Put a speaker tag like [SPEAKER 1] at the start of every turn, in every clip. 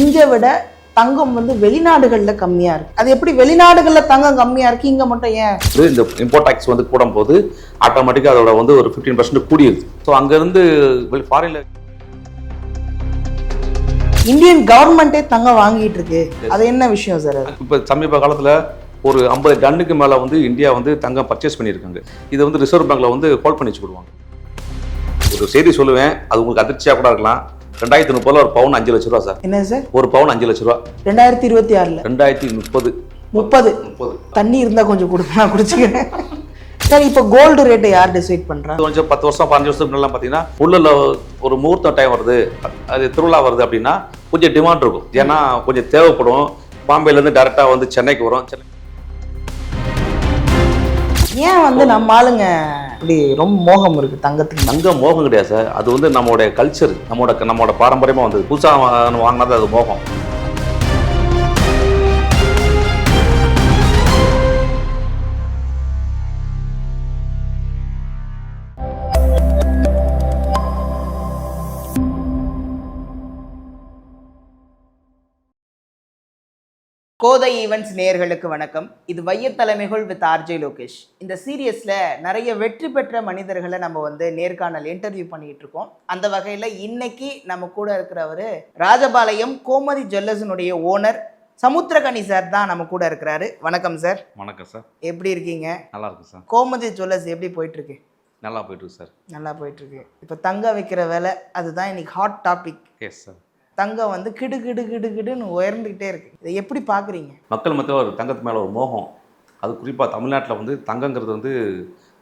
[SPEAKER 1] இங்கே விட தங்கம் வந்து வெளிநாடுகளில் கம்மியாக இருக்கு. அது எப்படி வெளிநாடுகளில் தங்கம் கம்மியாக இருக்கு? இங்கே மட்டும் ஏன்?
[SPEAKER 2] இந்த இம்போர்ட் டேக்ஸ் வந்து கூடும்போது ஆட்டோமேட்டிக்காக அதோட வந்து ஒரு ஃபிஃப்டீன் பர்சன்ட் கூடியிருது ஸோ அங்கேருந்து ஃபாரினில்
[SPEAKER 1] இந்தியன் கவர்மெண்ட்டே தங்கம் வாங்கிட்டு இருக்கு. அது என்ன விஷயம் சார்
[SPEAKER 2] இப்போ சமீப காலத்தில் ஒரு ஐம்பது டன்னுக்கு மேலே வந்து இந்தியா வந்து தங்கம் பர்ச்சேஸ் பண்ணியிருக்காங்க. இதை வந்து ரிசர்வ் பேங்க்கில் வந்து ஹோல்ட் பண்ணி வச்சுக்கிடுவாங்க. ஒரு செய்தி சொல்லுவேன் அது உங்களுக்கு அதிர்ச்சியாக கூட இருக்கலாம். ரெண்டாயிரத்தி முப்பதில் ஒரு பவுன் அஞ்சு லட்ச ரூபா சார்.
[SPEAKER 1] என்ன சார்?
[SPEAKER 2] ஒரு பவுன் அஞ்சு லட்ச ரூபா.
[SPEAKER 1] ரெண்டாயிரத்தி இருபத்தி ஆறில்?
[SPEAKER 2] ரெண்டாயிரத்தி முப்பது.
[SPEAKER 1] முப்பது?
[SPEAKER 2] முப்பது.
[SPEAKER 1] தண்ணி இருந்தால் கொஞ்சம் கொடுங்க நான் குடிச்சுக்கிறேன். சார் இப்போ கோல்டு ரேட்டை யார் டிசைட் பண்ணுறா
[SPEAKER 2] கொஞ்சம் பத்து வருஷம் பதினஞ்சு வருஷத்துக்கு முன்னாடி பார்த்தீங்கன்னா உள்ள ஒரு முகூர்த்த டைம் வருது. அது திருவிழா வருது அப்படின்னா கொஞ்சம் டிமாண்ட் இருக்கும். ஏன்னா கொஞ்சம் தேவைப்படும். பாம்பேலேருந்து டேரெக்டாக வந்து சென்னைக்கு வரும். சென்னை
[SPEAKER 1] ஏன் வந்து நம்ம ஆளுங்க இப்படி ரொம்ப மோகம் இருக்கு தங்கத்துக்கு?
[SPEAKER 2] தங்கம் மோகம் கிடையாது சார். அது வந்து நம்மளுடைய கல்ச்சர் நம்மளோட நம்மளோட பாரம்பரியமாக வந்தது. புதுசாக வாங்கினது அது மோகம்.
[SPEAKER 1] கோதை ஈவெண்ட்ஸ் நேயர்களுக்கு வணக்கம். இது வையத்தலைமைகள் வித் ஆர்ஜே லோகேஷ். இந்த சீரியஸில் நிறைய வெற்றி பெற்ற மனிதர்களை நம்ம வந்து நேர்காணல் இன்டர்வியூ பண்ணிட்டு இருக்கோம். அந்த வகையில் இன்னைக்கு நம்ம கூட இருக்கிறவர் ராஜபாளையம் கோமதி ஜுவல்லர்ஸினுடைய ஓனர் சமுத்திரகனி சார் தான் நம்ம கூட இருக்கிறாரு. வணக்கம் சார்
[SPEAKER 2] வணக்கம் சார்
[SPEAKER 1] எப்படி இருக்கீங்க?
[SPEAKER 2] நல்லா இருக்கு சார்
[SPEAKER 1] கோமதி ஜுவல்லர்ஸ் எப்படி போயிட்டு இருக்கு
[SPEAKER 2] நல்லா போயிட்டு இருக்கு சார்
[SPEAKER 1] நல்லா போயிட்டு இருக்கு இப்போ தங்கம் வைக்கிற வேலை அதுதான் இன்னைக்கு ஹாட் டாபிக்
[SPEAKER 2] எஸ் சார்
[SPEAKER 1] தங்கம் வந்து கிடு கிடு கிடு கிடுன்னு உயர்ந்துக்கிட்டே இருக்கு. இதை எப்படி பார்க்குறீங்க?
[SPEAKER 2] மக்கள் மத்தியில் ஒரு தங்கத்து மேலே ஒரு மோகம். அது குறிப்பாக தமிழ்நாட்டில் வந்து தங்கங்கிறது வந்து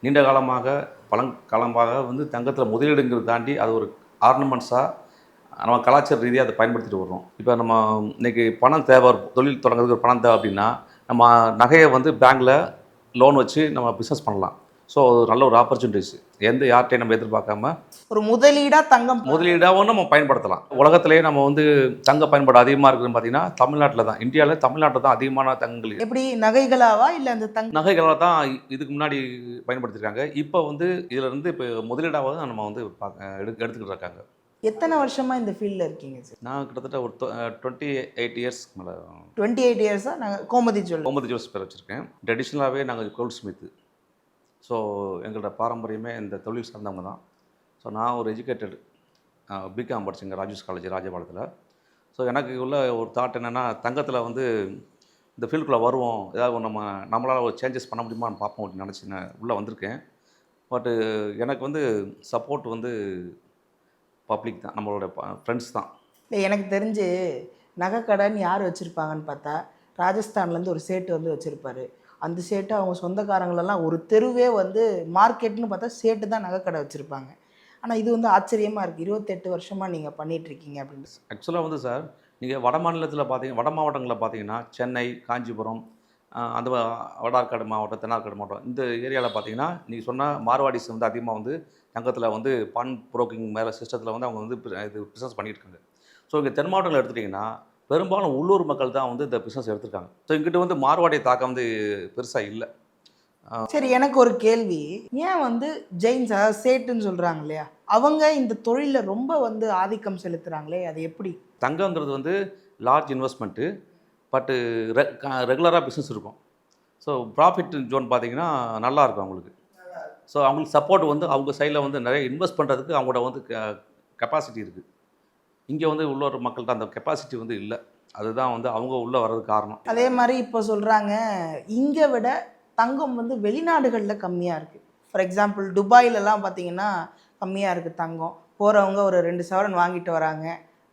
[SPEAKER 2] நீண்ட காலமாக பழங்காலமாக வந்து தங்கத்தில் முதலீடுங்கிறது தாண்டி அது ஒரு ஆர்னமெண்ட்ஸாக நம்ம கலாச்சார ரீதியாக அதை பயன்படுத்திட்டு வர்றோம். இப்போ நம்ம இன்றைக்கி பணம் தேவை தொழில் தொடங்குறதுக்கு ஒரு பணம் தேவை அப்படின்னா நம்ம நகையை வந்து பேங்க்கில் லோன் வச்சு நம்ம பிஸ்னஸ் பண்ணலாம். ஸோ நல்ல ஒரு ஆப்பர்ச்சுனிட்டிஸ் எந்த யார்கிட்டையும் நம்ம எதிர்பார்க்காம
[SPEAKER 1] ஒரு முதலீடாக தங்கம்
[SPEAKER 2] முதலீடாகவும் நம்ம பயன்படுத்தலாம். உலகத்திலேயே நம்ம வந்து தங்க பயன்பாடு அதிகமாக இருக்குதுன்னு பார்த்தீங்கன்னா தமிழ்நாட்டில் தான். இந்தியாவில் தமிழ்நாட்டில் தான் அதிகமான தங்கங்கள்.
[SPEAKER 1] எப்படி நகைகளாவா இல்லை அந்த தங்க
[SPEAKER 2] நகைகளை தான் இதுக்கு முன்னாடி பயன்படுத்தியிருக்காங்க இப்போ வந்து இதில் இருந்து இப்போ முதலீடாக நம்ம வந்து பார்க்க எடு எடுத்துக்கிட்டு இருக்காங்க.
[SPEAKER 1] எத்தனை வருஷமா இந்த ஃபீல்டில் இருக்கீங்க சார்
[SPEAKER 2] நான் கிட்டத்தட்ட ஒரு டுவெண்ட்டி எயிட் இயர்ஸ் மேலே.
[SPEAKER 1] டுவெண்ட்டி எயிட் இயர்ஸாக நாங்கள் கோமதி சொல்லு
[SPEAKER 2] ஒன்பது ஜோஸ் பேர் வச்சுருக்கேன். ட்ரெடிஷ்னலாகவே நாங்கள் கோல்ட் ஸ்மித்து. ஸோ எங்களோட பாரம்பரியமே இந்த தொழில் சார்ந்தவங்க தான். ஸோ நான் ஒரு எஜுகேட்டட் பிகாம் படித்தேங்க ராஜேஷ் காலேஜ் ராஜபாளத்தில் ஸோ எனக்கு உள்ள ஒரு தாட் என்னென்னா தங்கத்தில் வந்து இந்த ஃபீல்டுக்குள்ளே வருவோம் ஏதாவது நம்ம நம்மளால் ஒரு சேஞ்சஸ் பண்ண முடியுமான்னு பார்ப்போம் அப்படின்னு நினச்சி நான் உள்ளே வந்திருக்கேன். பட்டு எனக்கு வந்து சப்போர்ட் வந்து பப்ளிக் தான் நம்மளோட ஃப்ரெண்ட்ஸ் தான்.
[SPEAKER 1] எனக்கு தெரிஞ்சு நகைக்கடைன்னு யார் வச்சுருப்பாங்கன்னு பார்த்தா ராஜஸ்தான்லேருந்து ஒரு சேட்டு வந்து வச்சுருப்பாரு. அந்த சேட்டு அவங்க சொந்தக்காரங்களெல்லாம் ஒரு தெருவே வந்து மார்க்கெட்னு பார்த்தா சேட்டு தான் நகைக்கடை வச்சுருப்பாங்க. ஆனால் இது வந்து ஆச்சரியமாக இருக்குது இருபத்தெட்டு வருஷமாக நீங்கள் பண்ணிகிட்ருக்கீங்க அப்படின்னு
[SPEAKER 2] ஆக்சுவலாக வந்து சார் நீங்கள் வட மாநிலத்தில் பார்த்தீங்க வட மாவட்டங்களில் பார்த்தீங்கன்னா சென்னை காஞ்சிபுரம் அந்த வடார்காடு மாவட்டம் தென்னார்காடு மாவட்டம் இந்த ஏரியாவில் பார்த்தீங்கன்னா நீங்கள் சொன்ன மார்வாடிஸ் வந்து அதிகமாக வந்து தங்கத்தில் வந்து பான் புரோக்கிங் மேலே சிஸ்டத்தில் வந்து அவங்க வந்து இது பிஸ்னஸ் பண்ணிட்டு இருக்காங்க. ஸோ இங்கே தென் மாவட்டங்கள் எடுத்துட்டிங்கன்னா பெரும்பாலும் உள்ளூர் மக்கள் தான் வந்து இந்த பிஸ்னஸ் எடுத்திருக்காங்க. ஸோ இங்கிட்ட வந்து மார்வாடி தாக்கம் வந்து பெருசாக இல்லை.
[SPEAKER 1] சரி எனக்கு ஒரு கேள்வி. ஏன் வந்து ஜெயின்ஸ் அதாவது சேட்டுன்னு சொல்கிறாங்க இல்லையா? அவங்க இந்த தொழிலில் ரொம்ப வந்து ஆதிக்கம் செலுத்துகிறாங்களே அது எப்படி?
[SPEAKER 2] தங்கங்கிறது வந்து லார்ஜ் இன்வெஸ்ட்மெண்ட்டு பட்டு ரெ ரெகுலராக பிஸ்னஸ் இருக்கும். ஸோ ப்ராஃபிட் ஜோன் பார்த்தீங்கன்னா நல்லா இருக்கும் அவங்களுக்கு. ஸோ அவங்களுக்கு சப்போர்ட் வந்து அவங்க சைடில் வந்து நிறைய இன்வெஸ்ட் பண்ணுறதுக்கு அவங்களோட வந்து கெப்பாசிட்டி இருக்குது இங்கே வந்து உள்ளூர் மக்கள்கிட்ட அந்த கெப்பாசிட்டி வந்து இல்லை. அதுதான் வந்து அவங்க உள்ளே வர்றது காரணம்.
[SPEAKER 1] அதே மாதிரி இப்போ சொல்கிறாங்க இங்கே விட தங்கம் வந்து வெளிநாடுகளில் கம்மியாக இருக்குது ஃபார் எக்ஸாம்பிள் துபாயிலலாம் பார்த்தீங்கன்னா கம்மியாக இருக்குது தங்கம். போகிறவங்க ஒரு ரெண்டு சவரன் வாங்கிட்டு வராங்க.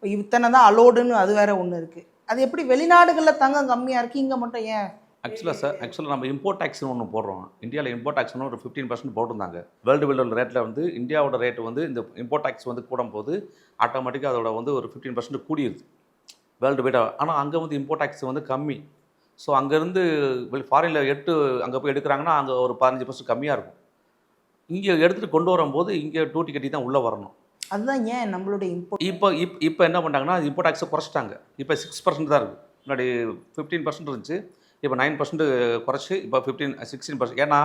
[SPEAKER 1] இத்தனை தான் அலோடுன்னு அது வேற ஒன்று இருக்குது அது எப்படி வெளிநாடுகளில் தங்கம் கம்மியாக இருக்குது இங்கே மட்டும் ஏன்?
[SPEAKER 2] ஆக்சுவலாக சார் ஆக்சுவலாக நம்ம இம்போர்ட் டேக்ஸ்னு ஒன்று போடுறோம். இந்தியாவில் இம்போர்ட் டேக்ஸ்னு ஒரு ஃபிஃப்டீன் பர்சன்ட் போட்டிருந்தாங்க. வேர்ல்டு பில்டோட ரேட்டில் வந்து இந்தியாவோட ரேட் வந்து இந்த இம்போர்ட் டேக்ஸ் வந்து கூடும்போது ஆட்டோமேட்டிக்காக அதோட வந்து ஒரு ஃபிஃப்டீன் பர்சன்ட் கூடியிருது வேர்ல்டு வைடாக ஆனால் அங்கே வந்து இம்போர்ட் டேக்ஸ் வந்து கம்மி. ஸோ அங்கேருந்து ஃபாரினில் எட்டு அங்கே போய் எடுக்கிறாங்கன்னா அங்கே ஒரு பதினஞ்சு பர்சன்ட் கம்மியாக இருக்கும். இங்கே எடுத்துகிட்டு கொண்டு வரும்போது இங்கே டூட்டி கட்டி தான் உள்ளே வரணும்.
[SPEAKER 1] அதுதான் ஏன் நம்மளுடைய இம்போர்ட்
[SPEAKER 2] இப்போ இப் இப்போ என்ன பண்ணிட்டாங்கன்னா இம்போர்ட் டேக்ஸை குறைச்சிட்டாங்க. இப்போ சிக்ஸ் பர்சன்ட் தான் இருக்குது முன்னாடி ஃபிஃப்டீன் பர்சன்ட் இருந்துச்சு. இப்போ நைன் பர்சன்ட் குறைச்சி இப்போ ஃபிஃப்டீன் சிக்ஸ்டீன் பர்சன்ட் ஏன்னா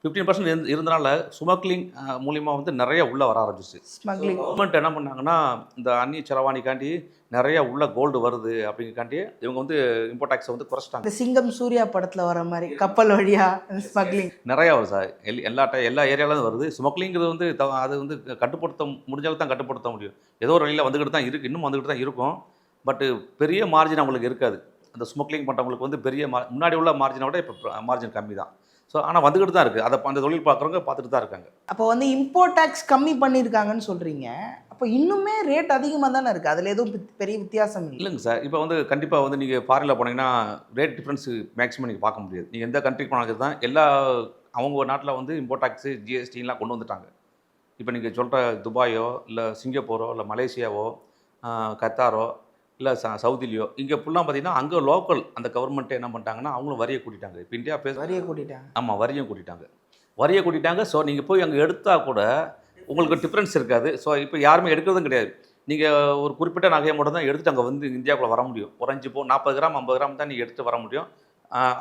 [SPEAKER 2] ஃபிஃப்டீன் பர்சன்ட் இருந்தனால ஸ்மக்லிங் மூலிமா வந்து நிறைய உள்ளே வர ஆரம்பிச்சிச்சு.
[SPEAKER 1] ஸ்மக்லிங்
[SPEAKER 2] கவர்மெண்ட் என்ன பண்ணாங்கன்னா இந்த அந்நிய செலவாணிக்காண்டி நிறைய உள்ள கோல்டு வருது அப்படிங்காண்டி இவங்க வந்து இம்போர்ட் டேக்ஸை வந்து குறைச்சிட்டாங்க.
[SPEAKER 1] சிங்கம் சூர்யா படத்துல வர மாதிரி கப்பல் வழியா ஸ்மக்லிங்
[SPEAKER 2] நிறையா வருது சார். எல் எல்லா எல்லா ஏரியாவிலும் வருது. ஸ்மக்லிங்கிறது வந்து அது வந்து கட்டுப்படுத்த முடிஞ்சாலும் தான் கட்டுப்படுத்த முடியும். ஏதோ ஒரு வழியில் வந்துக்கிட்டு தான் இருக்குது இன்னும் வந்துக்கிட்டு தான் இருக்கும். பட்டு பெரிய மார்ஜின் அவங்களுக்கு இருக்காது. அந்த ஸ்மக்லிங் பண்ணுறவங்களுக்கு வந்து பெரிய மா முன்னாடி உள்ள மார்ஜினை விட இப்போ மார்ஜின் கம்மி தான் ஸோ ஆனால் வந்துக்கிட்டு தான் இருக்குது அதை அந்த தொழில் பார்க்குறவங்க பார்த்துட்டு தான் இருக்காங்க.
[SPEAKER 1] அப்போ வந்து இம்போர்ட் டேக்ஸ் கம்மி பண்ணியிருக்காங்கன்னு சொல்றீங்க. அப்போ இன்னுமே ரேட் அதிகமாக தானே இருக்கு? அதுல எதுவும் பெரிய வித்தியாசம் இல்லை.
[SPEAKER 2] இல்லைங்க சார். இப்போ வந்து கண்டிப்பாக வந்து நீங்கள் ஃபாரினில் போனீங்கன்னா ரேட் டிஃப்ரென்ஸ் மேக்ஸிமம் நீங்கள் பார்க்க முடியாது. நீங்கள் எந்த கண்ட்ரிக்கு போனாலும் தான் எல்லா அவங்க நாட்டில் வந்து இம்போர்ட் டேக்ஸு ஜிஎஸ்டிலாம் கொண்டு வந்துட்டாங்க. இப்போ நீங்கள் சொல்கிற துபாயோ இல்லை சிங்கப்பூரோ இல்லை மலேசியாவோ கத்தாரோ இல்லை ச சவுதிலையோ இங்கே ஃபுல்லாக பார்த்தீங்கன்னா அங்கே லோக்கல் அந்த கவர்மெண்ட் என்ன பண்ணிட்டாங்கன்னா அவங்களும் வரியை கூட்டிட்டாங்க. இப்போ இந்தியா பேச
[SPEAKER 1] வரியை கூட்டிட்டாங்க.
[SPEAKER 2] ஆமாம் வரியும் கூட்டிட்டாங்க. வரியை கூட்டிட்டாங்க. ஸோ நீங்கள் போய் அங்கே எடுத்தால் கூட உங்களுக்கு டிஃப்ரென்ஸ் இருக்காது. ஸோ இப்போ யாருமே எடுக்கிறதும் கிடையாது. நீங்கள் ஒரு குறிப்பிட்ட நகையை மட்டும் தான் எடுத்துட்டு அங்கே வந்து இந்தியாவுக்குள்ள வர முடியும். அஞ்சு போ நாற்பது கிராம் ஐம்பது கிராம் தான் நீங்கள் எடுத்துட்டு வர முடியும்.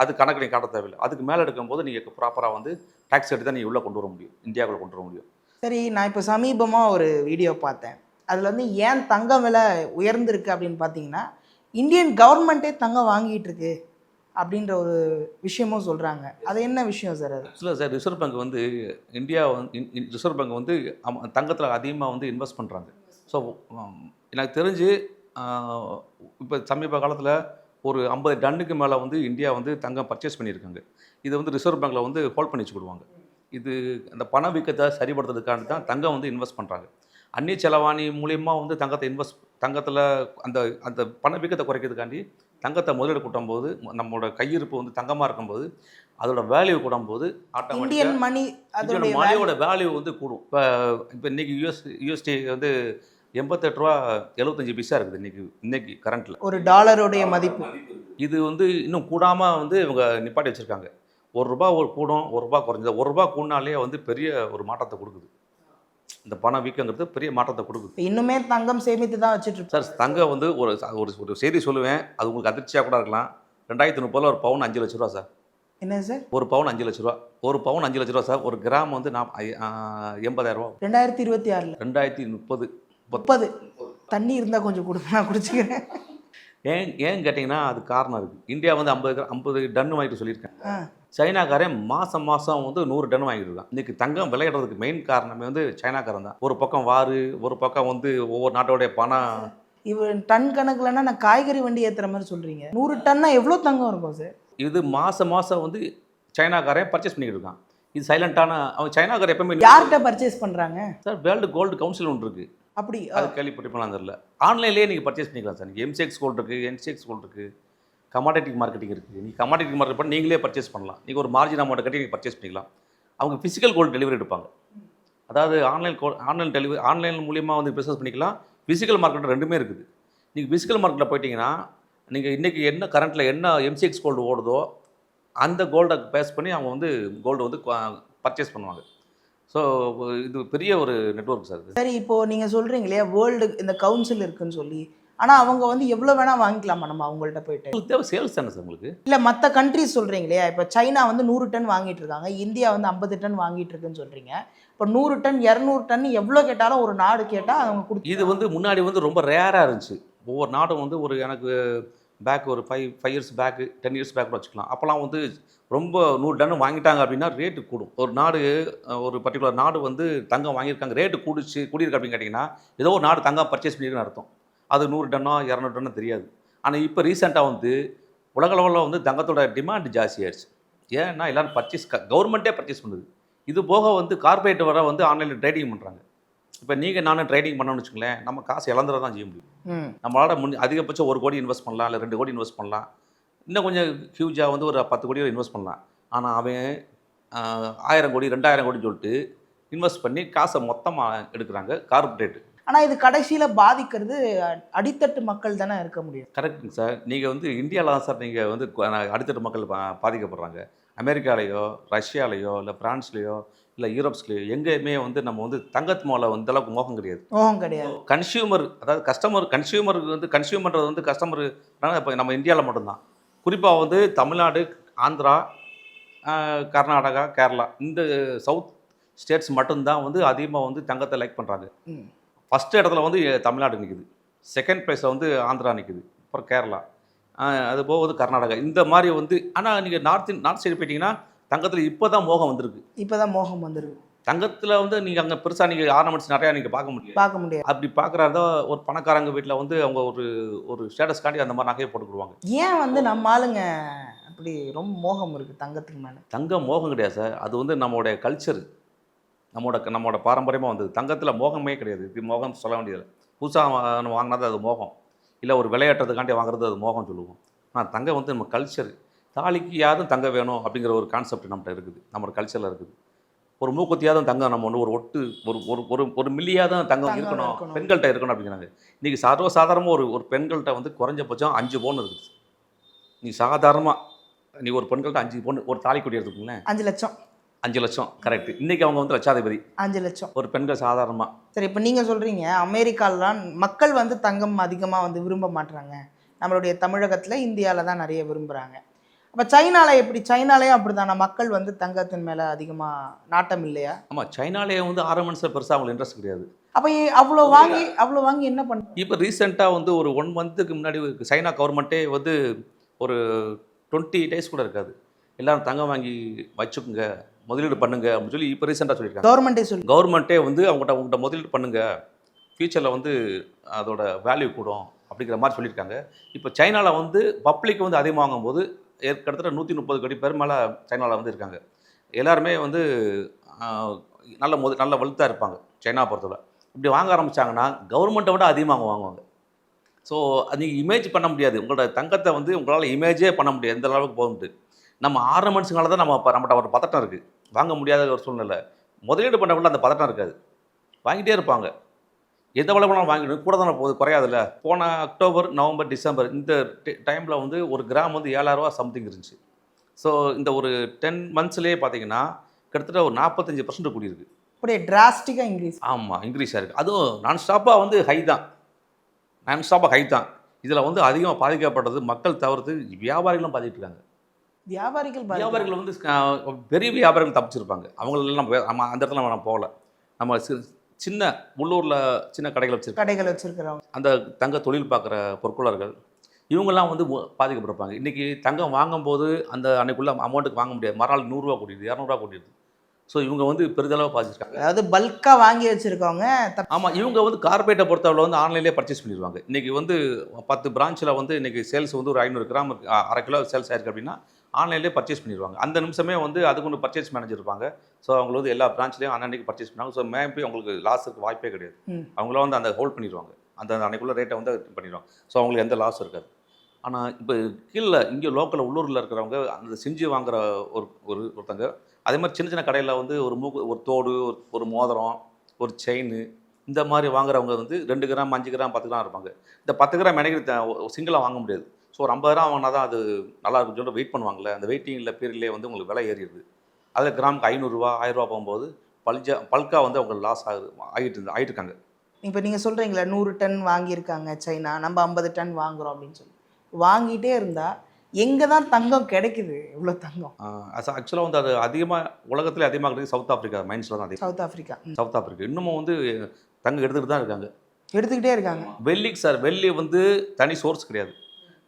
[SPEAKER 2] அது கணக்கு நீங்கள் காட்ட தேவையில்லை. அதுக்கு மேலே எடுக்கும்போது நீங்கள் ப்ராப்பராக வந்து டேக்ஸ் எடுத்து தான் நீங்கள் உள்ளே கொண்டு வர முடியும். இந்தியாவுக்குள்ள கொண்டு வர முடியும்.
[SPEAKER 1] சரி நான் இப்போ சமீபமாக ஒரு வீடியோ பார்த்தேன். அதில் வந்து ஏன் தங்கம் விலை உயர்ந்திருக்கு அப்படின்னு பார்த்தீங்கன்னா இந்தியன் கவர்மெண்ட்டே தங்கம் வாங்கிட்டு இருக்கு அப்படின்ற ஒரு விஷயமும் சொல்கிறாங்க அது என்ன விஷயம் சார் அது?
[SPEAKER 2] இல்லை சார் ரிசர்வ் பேங்க் வந்து இந்தியா வந்து ரிசர்வ் பேங்க் வந்து தங்கத்தில் அதிகமாக வந்து இன்வெஸ்ட் பண்ணுறாங்க ஸோ எனக்கு தெரிஞ்சு இப்போ சமீப காலத்தில் ஒரு ஐம்பது டன்னுக்கு மேலே வந்து இந்தியா வந்து தங்கம் பர்ச்சேஸ் பண்ணியிருக்காங்க. இது வந்து ரிசர்வ் பேங்க்கில் வந்து ஹோல்ட் பண்ணி வச்சுக்கிடுவாங்க. இது அந்த பணவீக்கத்தை சரிப்படுத்துறதுக்காண்டி தான் தங்கம் வந்து இன்வெஸ்ட் பண்ணுறாங்க அந்நிய செலவாணி மூலியமா வந்து தங்கத்தை இன்வெஸ்ட் தங்கத்தில் அந்த அந்த பணவீக்கத்தை குறைக்கிறதுக்காண்டி தங்கத்தை முதலீடு கூட்டும் போது நம்மளோட கையிருப்பு வந்து தங்கமாக இருக்கும்போது அதோட வேல்யூ கூடும் போது
[SPEAKER 1] இந்தியன் மணி
[SPEAKER 2] இதோட மணியோட வேல்யூ வந்து கூடும். இப்போ இப்போ இன்னைக்கு யூஎஸ் யூஎஸ்டி வந்து எண்பத்தெட்டு ரூபா எழுபத்தஞ்சு பைசா இருக்குது இன்னைக்கு இன்னைக்கு கரண்ட்டில்
[SPEAKER 1] ஒரு டாலருடைய மதிப்பு.
[SPEAKER 2] இது வந்து இன்னும் கூடாமல் வந்து இவங்க நிப்பாட்டி வச்சுருக்காங்க. ஒரு ரூபா ஒரு கூடும் ஒரு ரூபா குறைஞ்சது. ஒரு ரூபா கூடினாலே வந்து பெரிய ஒரு மாற்றத்தை கொடுக்குது. இந்த பண வீக்கங்கிறது பெரிய மாற்றத்தை கொடுக்குது.
[SPEAKER 1] இன்னுமே தங்கம் சேமித்து தான் வச்சுட்டு
[SPEAKER 2] சார் தங்கம் வந்து ஒரு ஒரு ஒரு செய்தி சொல்லுவேன். அது உங்களுக்கு அதிர்ச்சியாக கூட இருக்கலாம். ரெண்டாயிரத்தி முப்பதில் ஒரு பவுன் அஞ்சு லட்ச ரூபா சார்.
[SPEAKER 1] என்ன சார்?
[SPEAKER 2] ஒரு பவுன் அஞ்சு லட்ச ரூபா. ஒரு பவுன் அஞ்சு லட்ச ரூபா சார். ஒரு கிராம் வந்து நான் எண்பதாயிரம் ரூபா.
[SPEAKER 1] ரெண்டாயிரத்தி இருபத்தி ஆறில்.
[SPEAKER 2] ரெண்டாயிரத்தி முப்பது.
[SPEAKER 1] முப்பது. தண்ணி இருந்தால் கொஞ்சம் கொடுங்க நான் குடிச்சுக்கிறேன்.
[SPEAKER 2] ஏன் ஏன் கேட்டிங்கன்னா அது காரணம் இருக்குது இந்தியா வந்து ஐம்பது ஐம்பது டன் வாங்கிட்டு சொல்லியிருக்கேன். சைனாக்காரன் மாதம் மாதம் வந்து நூறு டன் வாங்கிட்டு இருக்கான். இன்றைக்கி தங்கம் விளையாடுறதுக்கு மெயின் காரணமே வந்து சைனாக்காரன் தான். ஒரு பக்கம் வாரு ஒரு பக்கம் வந்து ஒவ்வொரு நாட்டோடைய பணம்.
[SPEAKER 1] இவன் டன் கணக்குலன்னா நான் காய்கறி வண்டி ஏற்றுற மாதிரி சொல்கிறீங்க நூறு டன்னா எவ்வளோ தங்கம் இருக்கும் சார்?
[SPEAKER 2] இது மாதம் மாதம் வந்து சைனாக்காரன் பர்ச்சேஸ் பண்ணிட்டு இருக்கான். இது சைலண்டான அவன் சைனாக்காரன் எப்பவுமே
[SPEAKER 1] யார்கிட்ட பர்ச்சேஸ் பண்ணுறாங்க
[SPEAKER 2] சார் வேர்ல்டு கோல்டு கவுன்சில் ஒன்று இருக்குது
[SPEAKER 1] அப்படி
[SPEAKER 2] அது கேள்விப்பட்டிருப்பலாம் தெரியல. ஆன்லைன்லேயே நீங்கள் பர்ச்சேஸ் பண்ணிக்கலாம் சார். எம்சிஎக்ஸ் கோல்டு இருக்குது என்சிஎக்ஸ் கோல்டு இருக்குது கமாடிட்டி மார்க்கெட்டிங் இருக்குது. நீங்கள் கமாடிட்டி மார்க்கெட் பண்ணி நீங்களே பர்ச்சேஸ் பண்ணலாம். நீங்கள் ஒரு மார்ஜின் அமௌண்ட் கட்டி நீங்கள் பர்ச்சேஸ் பண்ணிக்கலாம். அவங்க ஃபிசிக்கல் கோல்டு டெலிவரி எடுப்பாங்க. அதாவது online go online delivery online மூலியமாக வந்து பிஸ்னஸ் பண்ணிக்கலாம். ஃபிசிக்கல் மார்க்கெட் ரெண்டுமே இருக்குது. நீங்கள் ஃபிசிக்கல் மார்க்கெட்டில் போயிட்டீங்கன்னா நீங்கள் இன்றைக்கி என்ன கரண்ட்டில் என்ன எம்சிஎக்ஸ் கோல்டு ஓடுதோ அந்த கோல்டை பேஸ் பண்ணி அவங்க வந்து கோல்டு வந்து பர்ச்சேஸ் பண்ணுவாங்க. ஸோ இது பெரிய ஒரு நெட்வொர்க் சார்
[SPEAKER 1] சரி இப்போது நீங்கள் சொல்கிறீங்க இல்லையா வேர்ல்டு இந்த கவுன்சில் இருக்குன்னு சொல்லி. ஆனால் அவங்க வந்து எவ்வளோ வேணால் வாங்கிக்கலாமா நம்ம அவங்கள்ட்ட போயிட்டு?
[SPEAKER 2] தேவை சேல்ஸ் தானே சார் உங்களுக்கு?
[SPEAKER 1] இல்லை மற்ற கண்ட்ரிஸ் சொல்கிறீங்க இல்லையா? இப்போ சைனா வந்து நூறு டன் வாங்கிட்டு இருக்காங்க. இந்தியா வந்து ஐம்பது டன் வாங்கிட்டு இருக்குன்னு சொல்கிறீங்க இப்போ நூறு டன் இரநூறு டன் எவ்வளோ கேட்டாலும் ஒரு நாடு கேட்டால் அவங்க கொடுத்து
[SPEAKER 2] இது வந்து முன்னாடி வந்து ரொம்ப ரேராக இருந்துச்சு. ஒவ்வொரு நாடும் வந்து ஒரு எனக்கு பேக் ஒரு five five years back ten years back வச்சுக்கலாம். அப்போல்லாம் வந்து ரொம்ப நூறு டன் வாங்கிட்டாங்க அப்படின்னா ரேட்டு கூடும். ஒரு நாடு ஒரு பர்டிகுலர் நாடு வந்து தங்கம் வாங்கியிருக்காங்க. ரேட்டு கூடிச்சு கூடியிருக்கு அப்படின்னு கேட்டிங்கன்னா ஏதோ ஒரு நாடு தங்கம் பர்ச்சேஸ் பண்ணியிருக்குன்னு அர்த்தம். அது நூறு டன்னோ இரநூறு டன்னோ தெரியாது. ஆனால் இப்போ ரீசெண்டாக வந்து உலக அளவில் வந்து தங்கத்தோட டிமாண்ட் ஜாஸ்தி ஆயிடுச்சு ஏன்னா எல்லாரும் பர்ச்சேஸ் கவர்மெண்ட்டே பர்ச்சேஸ் பண்ணுது. இது போக வந்து கார்பரேட் வர வந்து ஆன்லைனில் ட்ரேடிங் பண்ணுறாங்க இப்போ நீங்கள் நானும் ட்ரேடிங் பண்ணோம்னு வச்சுங்களேன் நம்ம காசு இழந்துட தான் செய்ய முடியும். நம்மளால் முன் அதிகபட்சம் ஒரு கோடி இன்வெஸ்ட் பண்ணலாம் இல்லை ரெண்டு கோடி இன்வெஸ்ட் பண்ணலாம். இன்னும் கொஞ்சம் ஹியூஜாக வந்து ஒரு பத்து கோடி இன்வெஸ்ட் பண்ணலாம். ஆனால் அவன் ஆயிரம் கோடி ரெண்டாயிரம் கோடின்னு சொல்லிட்டு இன்வெஸ்ட் பண்ணி காசை மொத்தமாக எடுக்கிறாங்க கார்பரேட்.
[SPEAKER 1] ஆனால் இது கடைசியில் பாதிக்கிறது அடித்தட்டு மக்கள் தானே இருக்க முடியும்.
[SPEAKER 2] கரெக்டுங்க சார். நீங்கள் வந்து இந்தியாவில் தான் சார் நீங்கள் வந்து அடித்தட்டு மக்கள் பாதிக்கப்படுறாங்க. அமெரிக்காலேயோ ரஷ்யாலேயோ இல்லை ஃப்ரான்ஸ்லேயோ இல்லை யூரோப்ஸ்லேயோ எங்கேயுமே வந்து நம்ம வந்து தங்கத்து மேலே வந்து அளவுக்கு மோகம் கிடையாது.
[SPEAKER 1] மோகம் கிடையாது.
[SPEAKER 2] கன்சியூமர் அதாவது கஸ்டமர் கன்சியூமருக்கு வந்து கன்சியூமர்ன்றது வந்து கஸ்டமர் இப்போ நம்ம இந்தியாவில் மட்டும்தான். குறிப்பாக வந்து தமிழ்நாடு ஆந்திரா கர்நாடகா கேரளா இந்த சவுத் ஸ்டேட்ஸ் மட்டும்தான் வந்து அதிகமாக வந்து தங்கத்தை லைக் பண்ணுறாங்க
[SPEAKER 1] ம்.
[SPEAKER 2] ஃபஸ்ட் இடத்துல வந்து தமிழ்நாடு நிற்குது செகண்ட் ப்ளேஸில் வந்து ஆந்திரா நிற்குது அப்புறம் கேரளா. அது போக வந்து கர்நாடகா. இந்த மாதிரி வந்து ஆனால் நீங்கள் நார்த் நார்த் சைடு போயிட்டீங்கன்னா தங்கத்தில் இப்போ தான் மோகம் வந்திருக்கு.
[SPEAKER 1] இப்போதான் மோகம் வந்துருக்கு.
[SPEAKER 2] தங்கத்தில் வந்து நீங்கள் அங்கே பெருசாக நீங்கள் ஆர்னமெண்ட்ஸ் நிறையா நீங்கள் பார்க்க முடியாது.
[SPEAKER 1] பார்க்க முடியாது.
[SPEAKER 2] அப்படி பார்க்குறாருந்தா ஒரு பணக்காரங்க வீட்டில் வந்து அவங்க ஒரு ஒரு ஸ்டேட்டஸ்காண்டி அந்த மாதிரி நகையை போட்டுக்கிடுவாங்க.
[SPEAKER 1] ஏன் வந்து நம்ம ஆளுங்க அப்படி ரொம்ப மோகம் இருக்கு தங்கத்துக்கு மேல?
[SPEAKER 2] தங்கம் மோகம் கிடையாது சார். அது வந்து நம்மளுடைய கல்ச்சர் நம்மளோட நம்மளோட பாரம்பரியமாக வந்தது. தங்கத்தில் மோகமே கிடையாது. இது மோகம் சொல்ல வேண்டியதில்லை. புதுசாக வாங்கினது அது மோகம். இல்லை ஒரு விளையாட்டுறதுக்காண்டி வாங்குறது அது மோகம் சொல்லுவோம். ஆனால் தங்கம் வந்து நம்ம கல்ச்சர் தாலிக்கு யாரும் தங்கம் வேணும் அப்படிங்கிற ஒரு கான்செப்ட் நம்மகிட்ட இருக்குது. நம்மளோட கல்ச்சரில் இருக்குது. ஒரு மூக்குத்தியாவது தங்கம் நம்ம ஒன்று ஒரு ஒட்டு ஒரு ஒரு ஒரு ஒரு மில்லியாவது தங்கம் இருக்கணும். பெண்கள்கிட்ட இருக்கணும் அப்படிங்கிறாங்க. இன்றைக்கி சர்வசாதாரணமாக ஒரு ஒரு பெண்கள்கிட்ட வந்து குறைஞ்சபட்சம் அஞ்சு பவுன் இருக்குது. நீ சாதாரணமாக நீ ஒரு பெண்கள்கிட்ட அஞ்சு பவுன் ஒரு தாலி கொடி எடுத்துக்கோங்களேன்.
[SPEAKER 1] அஞ்சு லட்சம்.
[SPEAKER 2] அஞ்சு லட்சம் கரெக்ட் இன்னைக்கு அவங்க வந்து லட்சாதிபதி.
[SPEAKER 1] அஞ்சு லட்சம்.
[SPEAKER 2] ஒரு பெண்கள் சாதாரணமாக
[SPEAKER 1] சரி இப்போ நீங்கள் சொல்கிறீங்க அமெரிக்காலலாம் மக்கள் வந்து தங்கம் அதிகமாக வந்து விரும்ப மாட்றாங்க. நம்மளுடைய தமிழகத்தில் இந்தியாவில் தான் நிறைய விரும்புகிறாங்க அப்போ சைனால எப்படி? சைனாலேயும் அப்படி மக்கள் வந்து தங்கத்தின் மேலே அதிகமாக நாட்டம் இல்லையா?
[SPEAKER 2] ஆமாம் சைனாலே வந்து ஆர்னமெண்ட்ஸில் பெருசாக அவங்களுக்கு இன்ட்ரெஸ்ட் கிடையாது.
[SPEAKER 1] அப்போ அவ்வளோ வாங்கி அவ்வளோ வாங்கி என்ன பண்ண?
[SPEAKER 2] இப்போ ரீசெண்டாக வந்து ஒரு ஒன் மந்த்துக்கு முன்னாடி சைனா கவர்மெண்ட்டே வந்து ஒரு டுவெண்ட்டி டேஸ் கூட இருக்காது. எல்லாரும் தங்கம் வாங்கி வச்சுக்கோங்க. முதலீடு பண்ணுங்க அப்படின்னு சொல்லி இப்போ ரீசெண்டாக சொல்லியிருக்காங்க.
[SPEAKER 1] கவர்மெண்ட்டே சொல்லு.
[SPEAKER 2] கவர்மெண்ட்டே வந்து அவங்கள்ட்ட உங்கள்கிட்ட முதலீடு பண்ணுங்க. ஃப்யூச்சரில் வந்து அதோட வேல்யூ கூடும் அப்படிங்கிற மாதிரி சொல்லியிருக்காங்க. இப்போ சைனாவில் வந்து பப்ளிக் வந்து அதிகமாக வாங்கும்போது கிட்டத்தட்ட நூற்றி முப்பது கோடி பேர் மேலே சைனாவில் வந்து இருக்காங்க. எல்லாருமே வந்து நல்ல முத நல்ல வலுத்தாக இருப்பாங்க சைனா பொறுத்தவரை. இப்படி வாங்க ஆரம்பிச்சாங்கன்னா கவர்மெண்ட்டை விட அதிகமாக வாங்குவாங்க. ஸோ அது நீங்கள் இமேஜ் பண்ண முடியாது. உங்களோட தங்கத்தை வந்து உங்களால் இமேஜே பண்ண முடியாது. எந்த அளவுக்கு போகுது நம்ம ஆர்னமெண்ட்ஸுனால தான் நம்ம நம்மகிட்ட ஒரு பதட்டம் இருக்குது வாங்க முடியாத ஒரு சூழ்நிலை. முதலீடு பண்ணக்குள்ள அந்த பதட்டம் இருக்காது. வாங்கிட்டே இருப்பாங்க. எந்த விலை வேணாலும் வாங்கிடும் கூட தானே போகுது. குறையாதுல்ல. போன அக்டோபர் நவம்பர் டிசம்பர் இந்த டைமில் வந்து ஒரு கிராம் வந்து ஏழாயிரரூவா சம்திங் இருந்துச்சு. ஸோ இந்த ஒரு டென் மந்த்ஸ்லேயே பார்த்தீங்கன்னா கிட்டத்தட்ட ஒரு நாற்பத்தஞ்சு பர்சன்ட் கூடியிருக்கு.
[SPEAKER 1] அப்படியே டிராஸ்டிக்காக இன்க்ரீஸ்
[SPEAKER 2] ஆமாம் இன்க்ரீஸ் ஆயிருக்கு அதுவும் நான் ஸ்டாப்பாக வந்து ஹை தான். நான் ஸ்டாப்பாக ஹை தான். இதில் வந்து அதிகமாக பாதிக்கப்பட்டது மக்கள் தவிர்த்து வியாபாரிகளும் பாதிட்டு இருக்காங்க.
[SPEAKER 1] வியாபாரிகள்.
[SPEAKER 2] வியாபாரிகள் வந்து பெரிய வியாபாரிகள் தப்பிச்சிருப்பாங்க. அவங்களெல்லாம் நம்ம அந்த இடத்துல நம்ம போகல. நம்ம சி- சின்ன உள்ளூரில் சின்ன கடைகள் வச்சிருக்கோம்
[SPEAKER 1] கடைகள் வச்சிருக்கிறவங்க.
[SPEAKER 2] அந்த தங்க தொழில் பார்க்குற பொற்கொள்ளர்கள் இவங்கெல்லாம் வந்து பாதிக்கப்பட்டிருப்பாங்க. இன்றைக்கி தங்கம் வாங்கும்போது அந்த அன்னைக்குள்ள அமௌண்ட்டுக்கு வாங்க முடியாது. மறுநாள் நூறுரூவா கூட்டிடுது இரநூறுவா கூட்டிடுது. ஸோ இவங்க வந்து பெரிதளவு பாதிச்சிருக்காங்க.
[SPEAKER 1] அதாவது பல்காக வாங்கி வச்சிருக்கவங்க
[SPEAKER 2] ஆமாம் இவங்க வந்து கார்பரேட்டை பொறுத்தவரை வந்து ஆன்லைன்லேயே பர்ச்சேஸ் பண்ணிடுவாங்க. இன்றைக்கி வந்து பத்து பிரான்ச்சில் வந்து இன்றைக்கி சேல்ஸ் வந்து ஒரு ஐநூறு கிராம் அரை கிலோ சேல்ஸ் ஆயிருக்கு அப்படின்னா ஆன்லைன்லேயே பர்ச்சேஸ் பண்ணிடுவாங்க அந்த நிமிஷமே வந்து அதுக்கு ஒன்று பர்ச்சேஸ் மேனேஜர் இருப்பாங்க. ஸோ அவங்க வந்து எல்லா பிரான்ச்லேயும் அன்னன்னைக்கு பர்ச்சேஸ் பண்ணுவாங்க. ஸோ மேபி அவங்களுக்கு லாஸ் இருக்க வாய்ப்பே கிடையாது.
[SPEAKER 1] ம்.
[SPEAKER 2] அவங்கள வந்து அந்த ஹோல்ட் பண்ணிடுவாங்க அந்த அன்னைக்குள்ள ரேட்டை வந்து பண்ணிடுவாங்க ஸோ அவங்களுக்கு எந்த லாஸ் இருக்காது. ஆனால் இப்போ கீழே இங்கே லோக்கலில் உள்ளூரில் இருக்கிறவங்க அந்த செஞ்சு வாங்குற ஒரு ஒரு ஒருத்தங்க அதே மாதிரி சின்ன சின்ன கடையில் வந்து ஒரு மூக்கு ஒரு தோடு ஒரு ஒரு மோதிரம் ஒரு செயின் இந்த மாதிரி வாங்குறவங்க வந்து ரெண்டு கிராம் அஞ்சு கிராம் பத்து கிராம் இருப்பாங்க. இந்த பத்து கிராம் எனக்கு சிங்கிளாக வாங்க முடியாது. ஸோ ஒரு ஐம்பது கிராம் வாங்கினா தான் அது நல்லா இருக்கும்னு சொல்லிட்டு வெயிட் பண்ணுவாங்கல்ல. அந்த வெயிட்டிங்கில் பீரியட்லேயே வந்து உங்களுக்கு விலை ஏறிடுது. அதில் கிராமுக்கு ஐநூறுரூவா ஆயிரரூவா போகும்போது பல்ஜா பல்காக வந்து அவங்க லாஸ் ஆகுது ஆகிட்டு இருந்து ஆகிட்டு இருக்காங்க
[SPEAKER 1] இப்போ நீங்கள் சொல்கிறீங்களா நூறு டன் வாங்கியிருக்காங்க சைனா நம்ம ஐம்பது டன் வாங்குறோம் அப்படின்னு சொல்லி. வாங்கிட்டே இருந்தா எங்கே தான் தங்கம் கிடைக்குது இவ்வளோ தங்கம்?
[SPEAKER 2] ஆக்சுவலாக வந்து அது அதிகமாக உலகத்தில் அதிகமாக இருக்குது சவுத் ஆஃப்ரிக்கா மைன்ஸில் தான் அதிகம்.
[SPEAKER 1] South Africa.
[SPEAKER 2] சவுத் ஆஃப்ரிக்கா இன்னமும் வந்து தங்கம் எடுத்துகிட்டு தான் இருக்காங்க.
[SPEAKER 1] எடுத்துக்கிட்டே இருக்காங்க.
[SPEAKER 2] வெள்ளிக்கு சார் வெள்ளி வந்து தனி சோர்ஸ் கிடையாது.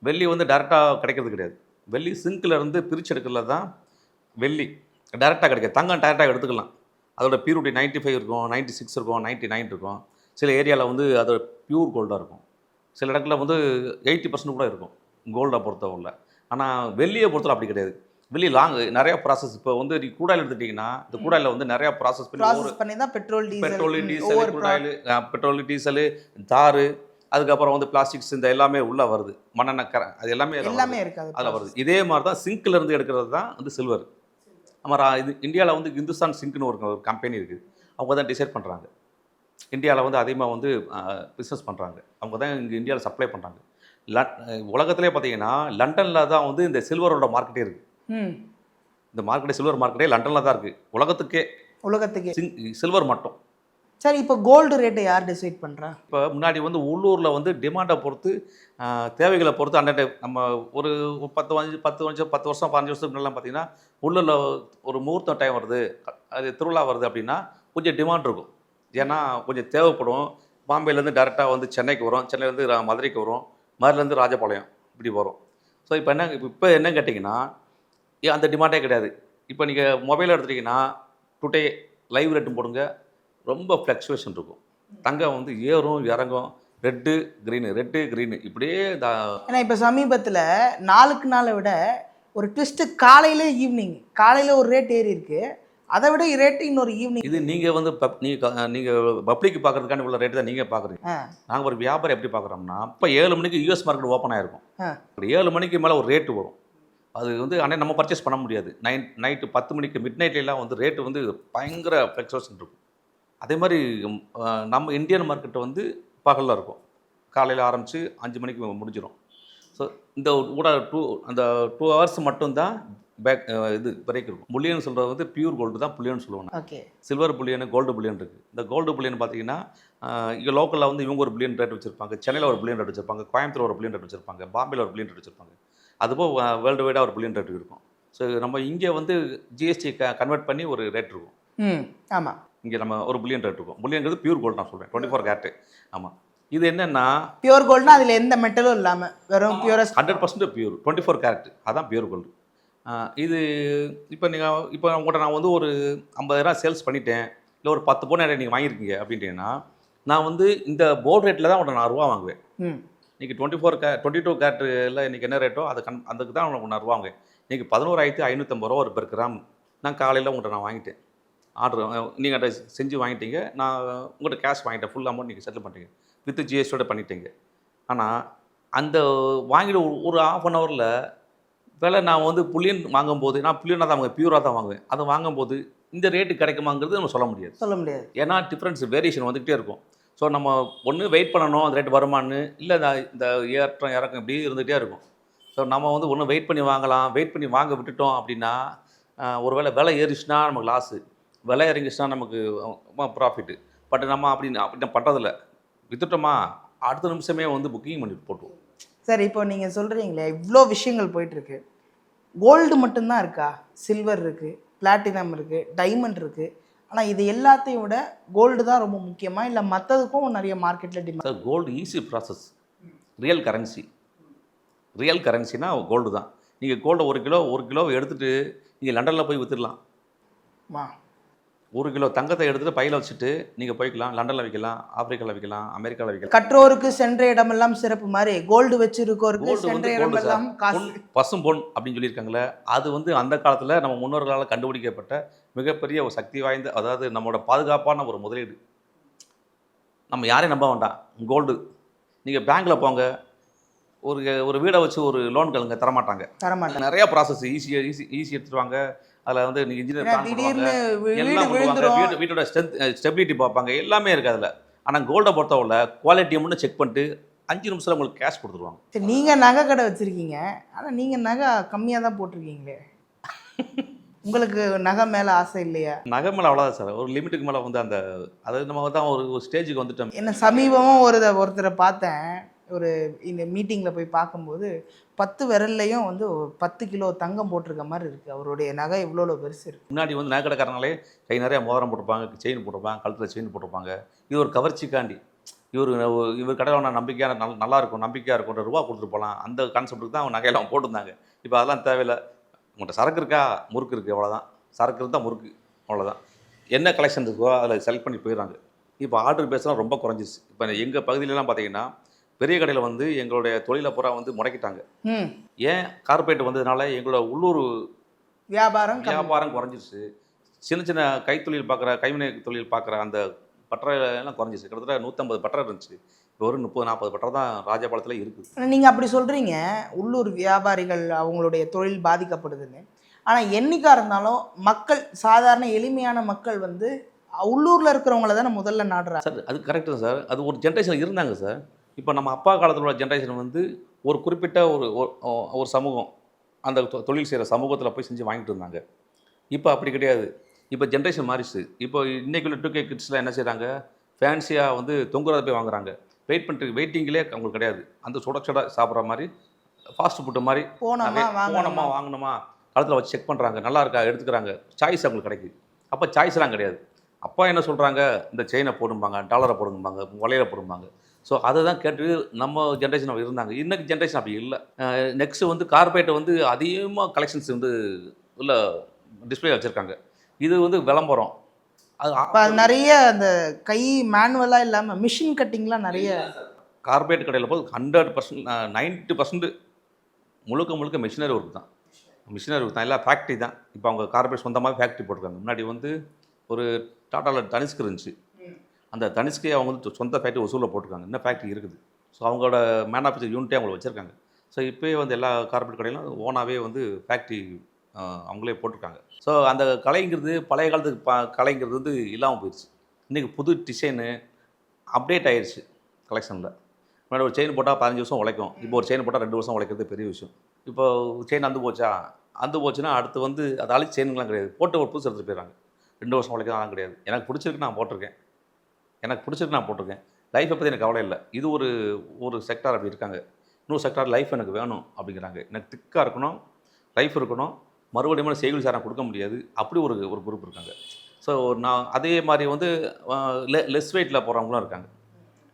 [SPEAKER 2] வெள்ளி வந்து டேரெக்டாக கிடைக்கிறது கிடையாது. வெள்ளி சிங்க்ல இருந்து பிரித்து எடுக்கிறதுல தான் வெள்ளி டேரெக்டாக கிடைக்காது. தங்கம் டேரெக்டாக எடுத்துக்கலாம். அதோட பியூரிட்டி 95 ஃபைவ் இருக்கும் 96 சிக்ஸ் இருக்கும் 99 நைன் இருக்கும். சில ஏரியாவில் வந்து அதோட பியூர் கோல்டாக இருக்கும். சில இடத்துல வந்து எயிட்டி பர்சன்ட் கூட இருக்கும். கோல்டை பொறுத்தவரை ஆனால் வெள்ளியை பொறுத்தவரை அப்படி கிடையாது. வெள்ளி லாங் நிறைய ப்ராசஸ் இப்போ வந்து நீ கூடாயில் எடுத்துட்டிங்கன்னா இந்த கூடாயில் வந்து நிறைய ப்ராசஸ் பண்ணி
[SPEAKER 1] பண்ணி தான் petrol
[SPEAKER 2] petrol
[SPEAKER 1] diesel
[SPEAKER 2] ah, petrol diesel தாரு அதுக்கப்புறம் வந்து பிளாஸ்டிக்ஸ் இந்த எல்லாமே உள்ளே வருது. மண்ணெண்ணெய் கர அது எல்லாமே
[SPEAKER 1] எல்லாமே. இருக்காது
[SPEAKER 2] அதில் வருது. இதே மாதிரி தான் சிங்க்ல இருந்து எடுக்கிறது தான் வந்து சில்வர் நம்ம ரா- இது இந்தியாவில் வந்து இந்துஸ்தான் சிங்க்னு ஒரு ஒரு கம்பெனி இருக்குது. அவங்க தான் டிசைட் பண்ணுறாங்க இந்தியாவில் வந்து அதிகமாக வந்து பிஸ்னஸ் பண்ணுறாங்க அவங்க தான் இங்கே இந்தியாவில் சப்ளை பண்ணுறாங்க உலகத்திலே பார்த்தீங்கன்னா லண்டனில் தான் வந்து இந்த சில்வரோட மார்க்கெட்டே இருக்குது இந்த மார்க்கெட்டே சில்வர் மார்க்கெட்டே லண்டனில் தான் இருக்குது உலகத்துக்கே
[SPEAKER 1] உலகத்துக்கே.
[SPEAKER 2] சில்வர் மட்டும்.
[SPEAKER 1] சரி இப்போ கோல்டு ரேட்டை யார் டிசைட் பண்ணுறா
[SPEAKER 2] இப்போ முன்னாடி வந்து உள்ளூரில் வந்து டிமாண்டை பொறுத்து தேவைகளை பொறுத்து அன்றைய நம்ம ஒரு பத்து அஞ்சு பத்து வருஷம் பத்து வருஷம் பதினஞ்சு வருஷத்துக்கு முன்னெல்லாம் பார்த்தீங்கன்னா உள்ளூரில் ஒரு முகூர்த்தம் டைம் வருது. அது திருவிழா வருது அப்படின்னா கொஞ்சம் டிமாண்ட் இருக்கும். ஏன்னா கொஞ்சம் தேவைப்படும். பாம்பேலேருந்து டேரெக்டாக வந்து சென்னைக்கு வரும். சென்னையிலேருந்து ரா- மதுரைக்கு வரும். மதுரையிலேருந்து ராஜபாளையம் இப்படி வரும். ஸோ இப்போ என்ன இப்போ என்ன கேட்டிங்கன்னா அந்த டிமாண்டே கிடையாது. இப்போ நீங்கள் மொபைல் எடுத்துட்டிங்கன்னா டுடே லைவ் ரேட்டும் போடுங்க. ரொம்ப ஃப்ளக்சுவேஷன் இருக்கும். தங்கம் வந்து ஏறும் இறங்கும். ரெட்டு க்ரீனு ரெட்டு க்ரீனு இப்படியே
[SPEAKER 1] ஏன்னா இப்போ சமீபத்தில் நாளுக்கு நாளை விட ஒரு ட்விஸ்ட்டு காலையில் ஈவினிங் காலையில் ஒரு ரேட் ஏறி இருக்கு. அதை விட ரேட்டு இன்னொரு ஈவினிங்
[SPEAKER 2] இது நீங்கள் வந்து பப் நீங்கள் நீங்கள் பப்ளிக் பார்க்குறதுக்காண்டி உள்ள ரேட்டு தான் நீங்கள் பார்க்குறீங்க. நாங்கள் ஒரு வியாபாரம் எப்படி பார்க்குறோம்னா இப்போ ஏழு மணிக்கு யூஎஸ் மார்க்கெட் ஓப்பன் ஆயிருக்கும்.
[SPEAKER 1] ஆ.
[SPEAKER 2] ஒரு ஏழு மணிக்கு மேலே ஒரு ரேட்டு வரும். அது வந்து அன்னைக்கு நம்ம பர்ச்சேஸ் பண்ண முடியாது. நைன் நைட்டு பத்து மணிக்கு மிட் நைட்லாம் வந்து ரேட்டு வந்து பயங்கர ஃப்ளக்சுவேஷன் இருக்கும். அதே மாதிரி நம்ம இந்தியன் மார்க்கெட்டு வந்து பகலில் இருக்கும். காலையில் ஆரம்பித்து அஞ்சு மணிக்கு முடிஞ்சிடும் ஸோ இந்த கூட டூ அந்த டூ ஹவர்ஸ் மட்டும்தான் பேக் இது பிரேக் இருக்கும். புல்லியன் சொல்கிறது வந்து பியூர் கோல்டு தான் புல்லியன் சொல்லுவாங்க.
[SPEAKER 1] Okay
[SPEAKER 2] silver bullion gold bullion இருக்குது இந்த கோல்டு புல்லியன் பார்த்தீங்கன்னா இங்கே லோக்கலில் வந்து இவங்க ஒரு புல்லியன் ரேட் வச்சுருப்பாங்க. சென்னையில் ஒரு புல்லியன் ரேட் வச்சுருப்பாங்க. கோயம்புத்தூர் ஒரு புல்லியன் ரேட் வச்சுருப்பாங்க. பாம்பேல ஒரு புல்லியன் ரேட் வச்சுருப்பாங்க. அதுபோல் வேர்ல்டு வைடாக ஒரு புல்லியன் ரேட் இருக்கும். ஸோ நம்ம இங்கே வந்து ஜிஎஸ்டி க கன்வெர்ட் பண்ணி ஒரு ரேட் இருக்கும்.
[SPEAKER 1] ம் ஆமாம்
[SPEAKER 2] இங்கே நம்ம ஒரு புல்லியன் ரேட் இருக்கும். புல்லியன்கிறது பியூர் கோல்டு நான் சொல்கிறேன் டுவெண்ட்டி ஃபோர் கேரட்டு ஆமாம் இது என்னென்னா
[SPEAKER 1] பியூர் கோல்டுனா அதில் எந்த மெட்டலும் இல்லாமல் வெறும் purest
[SPEAKER 2] hundred percent pure twenty four carat அதான் பியூர் கோல்டு இது இப்போ நீங்கள் இப்போ உங்கள்கிட்ட நான் வந்து ஒரு ஐம்பதாயிரம் சேல்ஸ் பண்ணிட்டேன். இல்லை ஒரு பத்து பவுன் நீங்கள் வாங்கியிருக்கீங்க அப்படின்ட்டீங்கன்னா நான் வந்து இந்த போர்டு ரேட்டில் தான் உங்கள்கிட்ட நான் ரூபா வாங்குவேன்.
[SPEAKER 1] ம்.
[SPEAKER 2] இன்றைக்கி twenty four K twenty two கேரட்டில் இன்றைக்கி என்ன ரேட்டோ அது கண் அதுக்கு தான் உனக்கு நான் ரூபா வாங்குவேன். இன்றைக்கி பதினோராயிரத்தி ஐநூற்றம்பது ரூபா ஒரு பெர் கிராம் நான் காலையில் உங்கள்கிட்ட நான் வாங்கிட்டேன். ஆர்டர் நீங்கள் அதை செஞ்சு வாங்கிட்டீங்க. நான் உங்கள்கிட்ட கேஷ் வாங்கிட்டேன். ஃபுல் அமௌண்ட் நீங்கள் செட்டில் பண்ணிட்டீங்க. வித் ஜிஎஸ்டியோட பண்ணிட்டீங்க. ஆனால் அந்த வாங்கிட்டு ஒரு- ஆஃப் அன் ஹவரில் விலை நான் வந்து புள்ளியன் வாங்கும்போது நான் புள்ளியனாக தான் வாங்குவேன் பியூராக தான் வாங்குவேன். அதை வாங்கும்போது இந்த ரேட்டு கிடைக்குமாங்கிறது நம்ம சொல்ல முடியாது.
[SPEAKER 1] சொல்ல முடியாது.
[SPEAKER 2] ஏன்னா டிஃப்ரென்ஸ் வேரியேஷன் வந்துக்கிட்டே இருக்கும். ஸோ நம்ம ஒன்று வெயிட் பண்ணணும் அந்த ரேட் வருமானு இல்லை இந்த ஏற்றம் இறக்கம் இப்படி இருந்துகிட்டே இருக்கும். ஸோ நம்ம வந்து ஒன்று வெயிட் பண்ணி வாங்கலாம். வெயிட் பண்ணி வாங்க விட்டுட்டோம் அப்படின்னா ஒருவேளை விலை ஏறிச்சுன்னா நமக்கு லாஸு விலை இறங்கிச்சுன்னா நமக்கு ப்ராஃபிட்டு பட் நம்ம அப்படி அப்படி பண்ணுறதில்ல வித்துட்டோமா அடுத்த நிமிஷமே வந்து புக்கிங் பண்ணி போட்டுருவோம்.
[SPEAKER 1] சரி இப்போ நீங்கள் சொல்கிறீங்களே இவ்வளோ விஷயங்கள் போயிட்டுருக்கு. கோல்டு மட்டும்தான் இருக்கா? சில்வர் இருக்குது பிளாட்டினம் இருக்குது டைமண்ட் இருக்குது ஆனால் இது எல்லாத்தையும் விட கோல்டு தான் ரொம்ப முக்கியமாக இல்லை மற்றதுக்கும் நிறைய மார்க்கெட்டில் demand
[SPEAKER 2] sir gold easy process real currency real கரன்சினா கோல்டு தான். நீங்கள் கோல்டை ஒரு கிலோ ஒரு கிலோ எடுத்துகிட்டு நீங்கள் லண்டனில் போய் விற்றுடலாம்
[SPEAKER 1] மா
[SPEAKER 2] ஒரு கிலோ தங்கத்தை எடுத்துகிட்டு பையில் வச்சுட்டு நீங்கள் போய்க்கலாம் லண்டனில் விற்கலாம் ஆப்பிரிக்காவில் விற்கலாம் அமெரிக்காவில் விற்கலாம்
[SPEAKER 1] கற்றோருக்கு சென்ற இடமெல்லாம் சிறப்பு. மாதிரி கோல்டு வச்சிருக்கோருக்கு சென்ற இடமெல்லாம்
[SPEAKER 2] பசும் பொன் அப்படின்னு சொல்லியிருக்காங்களே அது வந்து அந்த காலத்தில் நம்ம முன்னோர்களால் கண்டுபிடிக்கப்பட்ட மிகப்பெரிய ஒரு சக்தி வாய்ந்த அதாவது நம்மளோட பாதுகாப்பான ஒரு முதலீடு. நம்ம யாரையும் நம்ப வேண்டாம். கோல்டு நீங்கள் பேங்க்கில் போங்க ஒரு ஒரு வீடை வச்சு ஒரு லோன் கேளுங்க தரமாட்டாங்க.
[SPEAKER 1] தரமாட்டேன்
[SPEAKER 2] நிறைய ப்ராசஸ் ஈஸியாக ஈஸி ஈஸி எடுத்துருவாங்க. அதில் வந்து நீங்கள் இன்ஜினியர்
[SPEAKER 1] வீடு
[SPEAKER 2] எல்லாம் வீட்டு வீட்டோட ஸ்ட்ரென்த் ஸ்டெபிலிட்டி பார்ப்பாங்க. எல்லாமே இருக்குது அதில். ஆனால் கோல்டை பொறுத்தவரை குவாலிட்டியை மட்டும் செக் பண்ணிட்டு அஞ்சு நிமிஷத்தில் உங்களுக்கு கேஷ் கொடுத்துருவாங்க.
[SPEAKER 1] சரி நீங்கள் நகை கடை வச்சுருக்கீங்க. ஆனால் நீங்கள் நகை கம்மியாக தான் போட்டிருக்கீங்களே. உங்களுக்கு நகை மேலே ஆசை இல்லையா?
[SPEAKER 2] நகை மேலே அவ்வளோதான் சார் ஒரு லிமிட்டுக்கு மேலே வந்து அந்த அதாவது நம்ம தான் ஒரு ஒரு ஸ்டேஜுக்கு வந்துட்டோம்.
[SPEAKER 1] என்ன சமீபமாக ஒரு ஒருத்தரை பார்த்தேன். ஒரு இந்த மீட்டிங்கில் போய் பார்க்கும்போது பத்து விரல்லையும் வந்து பத்து கிலோ தங்கம் போட்டிருக்க மாதிரி இருக்குது அவருடைய நகை இவ்வளோ பெருசு இருக்குது
[SPEAKER 2] முன்னாடி வந்து நகைக்கடைக்காரங்களே கை நிறையா மோதிரம் போட்டிருப்பாங்க செயின் போட்டிருப்பாங்க கழுத்தில் செயின் போட்டிருப்பாங்க. இது ஒரு கவர்ச்சிக்காண்டி. இவர் இவர் கடையில் நான் நம்பிக்கையான நல் நல்லா இருக்கும் நம்பிக்கையாக இருக்கும் ரூபா கொடுத்துட்டு போகலாம் அந்த கான்செப்ட்டுக்கு தான் அவங்க நகையெல்லாம் போட்டிருந்தாங்க. இப்போ அதெல்லாம் தேவையில்லை. உங்கள்கிட்ட சரக்கு இருக்கா? முறுக்கு இருக்குது அவ்வளோதான் சரக்கு இருந்தால் முறுக்கு அவ்வளோதான் என்ன கலெக்ஷன் இருக்கோ அதில் செலக்ட் பண்ணி போயிடுறாங்க. இப்போ ஆர்டர் பேஸ்லாம் ரொம்ப குறைஞ்சிச்சு இப்போ எங்கள் பகுதியிலலாம் பார்த்தீங்கன்னா பெரிய கடையில் வந்து எங்களுடைய தொழிலை பூரா வந்து முடக்கிட்டாங்க. ஏன்? கார்பரேட் வந்ததுனால எங்களோட உள்ளூர்
[SPEAKER 1] வியாபாரம்.
[SPEAKER 2] வியாபாரம் குறைஞ்சிருச்சு. சின்ன சின்ன கைத்தொழில் பார்க்குற கைவினை தொழில் பார்க்குற அந்த பட்டறை எல்லாம் குறைஞ்சிருச்சு. கிட்டத்தட்ட நூற்றம்பது பட்டறை இருந்துச்சு. இப்போ ஒரு முப்பது நாற்பது பட்டறை தான் ராஜபாளத்தில் இருக்குது
[SPEAKER 1] நீங்கள் அப்படி சொல்கிறீங்க உள்ளூர் வியாபாரிகள் அவங்களுடைய தொழில் பாதிக்கப்படுதுன்னு. ஆனால் என்னைக்கா இருந்தாலும் மக்கள் சாதாரண எளிமையான மக்கள் வந்து உள்ளூரில் இருக்கிறவங்கள தானே முதல்ல நாடுறாங்க.
[SPEAKER 2] சார் அது கரெக்டு சார். அது ஒரு ஜென்ரேஷன் இருந்தாங்க சார். இப்போ நம்ம அப்பா காலத்தில் உள்ள ஜென்ரேஷன் வந்து ஒரு குறிப்பிட்ட ஒரு ஒரு- சமூகம் அந்த தொழில் செய்கிற சமூகத்தில் போய் செஞ்சு வாங்கிட்டு இருந்தாங்க. இப்போ அப்படி கிடையாது. இப்போ ஜென்ரேஷன் மாறிச்சு இப்போ இன்னைக்கு உள்ள டூ கே கிட்ஸ்லாம் என்ன செய்கிறாங்க ஃபேன்சியாக வந்து தொங்குறத போய் வாங்குறாங்க. வெயிட் பண்ணிட்டு வெயிட்டிங்லேயே அவங்களுக்கு கிடையாது. அந்த சுட சுட சாப்பிட்ற மாதிரி ஃபாஸ்ட் ஃபுட்டு மாதிரி
[SPEAKER 1] போனோமா
[SPEAKER 2] போனோமா
[SPEAKER 1] வாங்கணுமா?
[SPEAKER 2] கழுத்தில் வச்சு செக் பண்ணுறாங்க நல்லா இருக்கா? எடுத்துக்கிறாங்க. சாய்ஸ் அவங்களுக்கு கிடைக்குது. அப்போ சாய்ஸ்லாம் கிடையாது. அப்பா என்ன சொல்கிறாங்க இந்த செயினை போடும்பாங்க டாலரை போடும்பாங்க வளையல போடும்பாங்க. ஸோ அதை தான் கேட்டு நம்ம ஜென்ரேஷன் இருந்தாங்க. இன்னைக்கு ஜென்ரேஷன் அப்படி இல்லை. நெக்ஸ்ட்டு வந்து கார்பரேட்டை வந்து அதிகமாக கலெக்ஷன்ஸ் வந்து உள்ள டிஸ்பிளே வச்சுருக்காங்க. இது வந்து விளம்பரம். அது
[SPEAKER 1] அது நிறைய அந்த கை மேனுவலாக இல்லாமல் மிஷின் கட்டிங்லாம் நிறைய
[SPEAKER 2] கார்பரேட் கடையில் போது ஹண்ட்ரட் பர்சன்ட் நைன்ட்டி பர்சன்ட் முழுக்க முழுக்க மிஷினரி ஒர்க் தான். மிஷினரி ஒர்க் தான். எல்லாம் ஃபேக்ட்ரி தான். இப்போ அவங்க கார்பரேட் சொந்தமாக ஃபேக்ட்ரி போட்டிருக்காங்க. முன்னாடி வந்து ஒரு டாட்டாவில் தனிஷ்க் இருந்துச்சு. அந்த தனிஷ்கே அவங்க வந்து சொந்த ஃபேக்ட்ரி ஒசூலில் போட்டிருக்காங்க. இன்னும் ஃபேக்ட்ரி இருக்குது? ஸோ அவங்களோட மேனுஃபேக்சர் யூனிட்டே அவங்கள வச்சுருக்காங்க. ஸோ இப்போயே வந்து எல்லா கார்பரேட் கடையிலும் ஓனாகவே வந்து ஃபேக்ட்ரி அவங்களே போட்டிருக்காங்க. ஸோ அந்த கலைங்கிறது பழைய காலத்துக்கு ப கலைங்கிறது வந்து இல்லாமல் போயிடுச்சு இன்றைக்கி புது டிசைனு அப்டேட் ஆயிடுச்சு கலெக்ஷனில் முன்னாடி ஒரு செயின் போட்டால் பதினஞ்சு வருஷம் உழைக்கும். இப்போ ஒரு செயின் போட்டால் ரெண்டு வருஷம் உழைக்கிறது பெரிய விஷயம். இப்போ செயின் அந்து போச்சா? அந்து போச்சுன்னா அடுத்து வந்து அது அழிச்சு செயின்லாம் கிடையாது. போட்டு ஒரு புதுசு எடுத்துகிட்டு போயிடறாங்க. ரெண்டு வருஷம் உழைக்கலாம் கிடையாது. எனக்கு பிடிச்சிருக்கு நான் போட்டிருக்கேன். எனக்கு பிடிச்சிருக்கு நான் போட்டிருக்கேன். லைஃப்பை பற்றி எனக்கு கவலை இல்லை. இது ஒரு ஒரு செக்டார் அப்படி இருக்காங்க. இன்னொரு செக்டார் லைஃப் எனக்கு வேணும் அப்படிங்கிறாங்க. எனக்கு திக்காக இருக்கணும் லைஃப் இருக்கணும். மறுபடியும் செய்குள் சாரம் கொடுக்க முடியாது. அப்படி ஒரு ஒரு குரூப் இருக்காங்க. ஸோ நான் அதே மாதிரி வந்து லெஸ் வெயிட்டில் போகிறவங்களும் இருக்காங்க.